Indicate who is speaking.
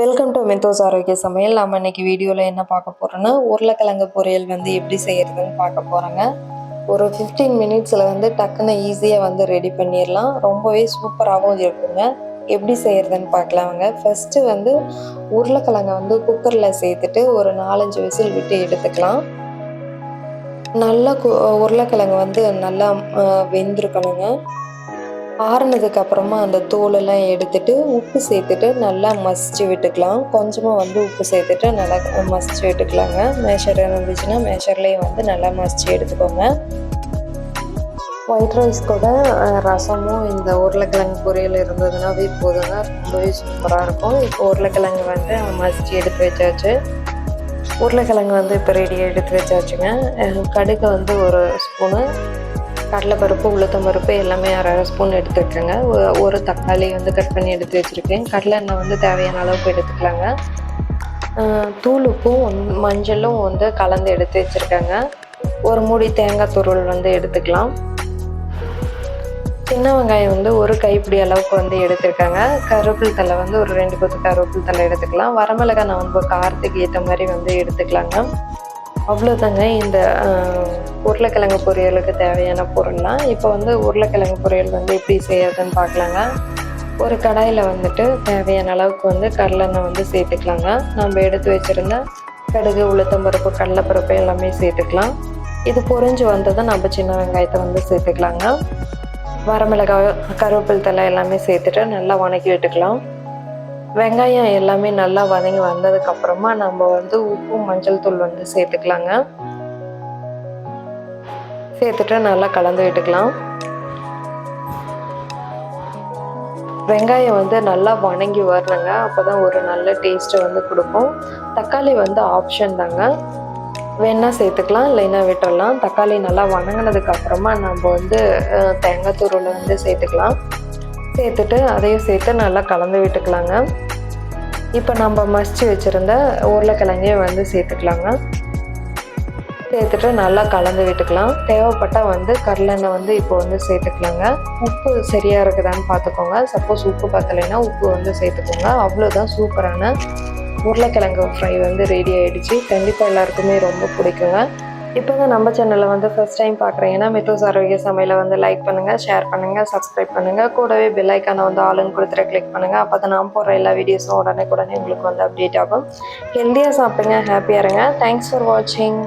Speaker 1: Welcome to மெத்தோஸ் ஆரோக்கிய சமையல். நம்ம இன்னைக்கு வீடியோவில் என்ன பார்க்க போகிறோன்னா உருளைக்கிழங்கு பொரியல் வந்து எப்படி செய்கிறதுன்னு பார்க்க போகிறோங்க ஒரு ஃபிஃப்டீன் மினிட்ஸில் வந்து டக்குன்னு ஈஸியாக வந்து ரெடி பண்ணிடலாம். ரொம்பவே சூப்பராகவும் இருக்குங்க. எப்படி செய்கிறதுன்னு பார்க்கலாமங்க. ஃபஸ்ட்டு வந்து உருளைக்கிழங்கை வந்து குக்கரில் சேர்த்துட்டு ஒரு நாலஞ்சு விசில் விட்டு எடுத்துக்கலாம். நல்லா கு உருளைக்கிழங்கு வந்து நல்லா வெந்திருக்கணுங்க. ஆறுனதுக்கு அப்புறமா அந்த தோலெல்லாம் எடுத்துட்டு உப்பு சேர்த்துட்டு நல்லா மசிச்சு விட்டுக்கலாம். கொஞ்சமாக வந்து உப்பு சேர்த்துட்டு நல்லா மசிச்சு விட்டுக்கலாங்க. மேஷர் இருந்துச்சுன்னா மேஷர்லேயும் வந்து நல்லா மசிச்சு எடுத்துக்கோங்க. ஒயிட் ரைஸ் கூட ரசமும் இந்த உருளைக்கிழங்கு பொரியல் இருந்ததுனாவே போதுங்க. ரொம்பவே சூப்பராக இருக்கும். இப்போ உருளைக்கிழங்கு வந்து மசிச்சு எடுத்து வச்சாச்சு. உருளைக்கிழங்கு வந்து இப்போ ரெடியாக எடுத்து வச்சாச்சுங்க. கடுகு வந்து ஒரு ஸ்பூனு கடலைப்பருப்பு உளுத்தம்பருப்பு எல்லாமே அரை அரை ஸ்பூன் எடுத்துக்கோங்க. ஒரு தக்காளி வந்து கட் பண்ணி எடுத்து வச்சுருக்கேன். கடலை எண்ணெய் வந்து தேவையான அளவுக்கு எடுத்துக்கலாங்க. தூள் உப்பும் மஞ்சளும் வந்து கலந்து எடுத்து வச்சுருக்கேங்க. ஒரு மூடி தேங்காய் துருள் வந்து எடுத்துக்கலாம். சின்ன வெங்காயம் வந்து ஒரு கைப்பிடி அளவுக்கு வந்து எடுத்துருக்காங்க. கருவேப்பில் தலை வந்து ஒரு ரெண்டு கொத்து கருவேப்பில் தலை எடுத்துக்கலாம். வரமிளகாய் நான் வந்து காரத்துக்கு ஏற்ற மாதிரி வந்து எடுத்துக்கலாங்க. அவ்வளோதாங்க இந்த உருளைக்கிழங்கு பொரியலுக்கு தேவையான பொருள்லாம். இப்போ வந்து உருளைக்கிழங்கு பொரியல் வந்து எப்படி செய்யறதுன்னு பார்க்கலாங்க ஒரு கடாயில் வந்துட்டு தேவையான அளவுக்கு வந்து கடலெண்ணெய் வந்து சேர்த்துக்கலாங்க. நம்ம எடுத்து வச்சுருந்த கடுகு உளுத்தம்பருப்பு கடலைப்பருப்பு எல்லாமே சேர்த்துக்கலாம். இது பொரிஞ்சு வந்ததும் நம்ம சின்ன வெங்காயத்தை வந்து சேர்த்துக்கலாங்க. வரமிளகாய் கருவேப்பில் தலை எல்லாமே சேர்த்துட்டு நல்லா வணக்கி விட்டுக்கலாம். வெங்காயம் எல்லாமே நல்லா வதங்கி வந்ததுக்கு அப்புறமா நம்ம வந்து உப்பு மஞ்சள் தூள் வந்து சேர்த்துக்கலாங்க. சேர்த்துட்டு நல்லா கலந்து விட்டுக்கலாம். வெங்காயம் வந்து நல்லா வணங்கி வரணுங்க. அப்பதான் ஒரு நல்ல டேஸ்ட்டை வந்து கொடுக்கும். தக்காளி வந்து ஆப்ஷன் தாங்க. வேணால் சேர்த்துக்கலாம் இல்லைன்னா விட்டுறலாம். தக்காளி நல்லா வணங்கினதுக்கு அப்புறமா நம்ம வந்து தேங்காய் துருவில் வந்து சேர்த்துக்கலாம். சேர்த்துட்டு அதையும் சேர்த்து நல்லா கலந்து விட்டுக்கலாங்க. இப்போ நம்ம மசிச்சு வச்சுருந்த உருளைக்கிழங்கையும் வந்து சேர்த்துக்கலாங்க. சேர்த்துட்டு நல்லா கலந்து விட்டுக்கலாம். தேவைப்பட்டால் வந்து கடலெண்ணெய் வந்து இப்போ வந்து சேர்த்துக்கலாங்க. உப்பு சரியாக இருக்குதான்னு பார்த்துக்கோங்க. சப்போஸ் உப்பு பத்தலைன்னா உப்பு வந்து சேர்த்துக்கோங்க. அவ்வளோதான் சூப்பரான உருளைக்கிழங்கு ஃப்ரை வந்து ரெடி ஆகிடுச்சு கண்டிப்பாக எல்லாருக்குமே ரொம்ப பிடிக்குங்க. இப்போ தான் நம்ம சேனலில் வந்து ஃபர்ஸ்ட் டைம் பார்க்குறீங்கன்னா மித்தோஸ் ஆரோக்கிய சமையலை வந்து லைக் பண்ணுங்கள் ஷேர் பண்ணுங்கள் சப்ஸ்கிரைப் பண்ணுங்கள் கூடவே பெல் ஐக்கானை வந்து ஆளுன்னு கொடுத்துட்டு கிளிக் பண்ணுங்கள் அப்போ தான் நான் போடுற எல்லா வீடியோஸும் உடனே உடனே உங்களுக்கு வந்து அப்டேட் ஆகும். ஹெல்த்தியாக சாப்பிடுங்க ஹாப்பியாக இருங்க. தேங்க்ஸ் ஃபார் வாட்சிங்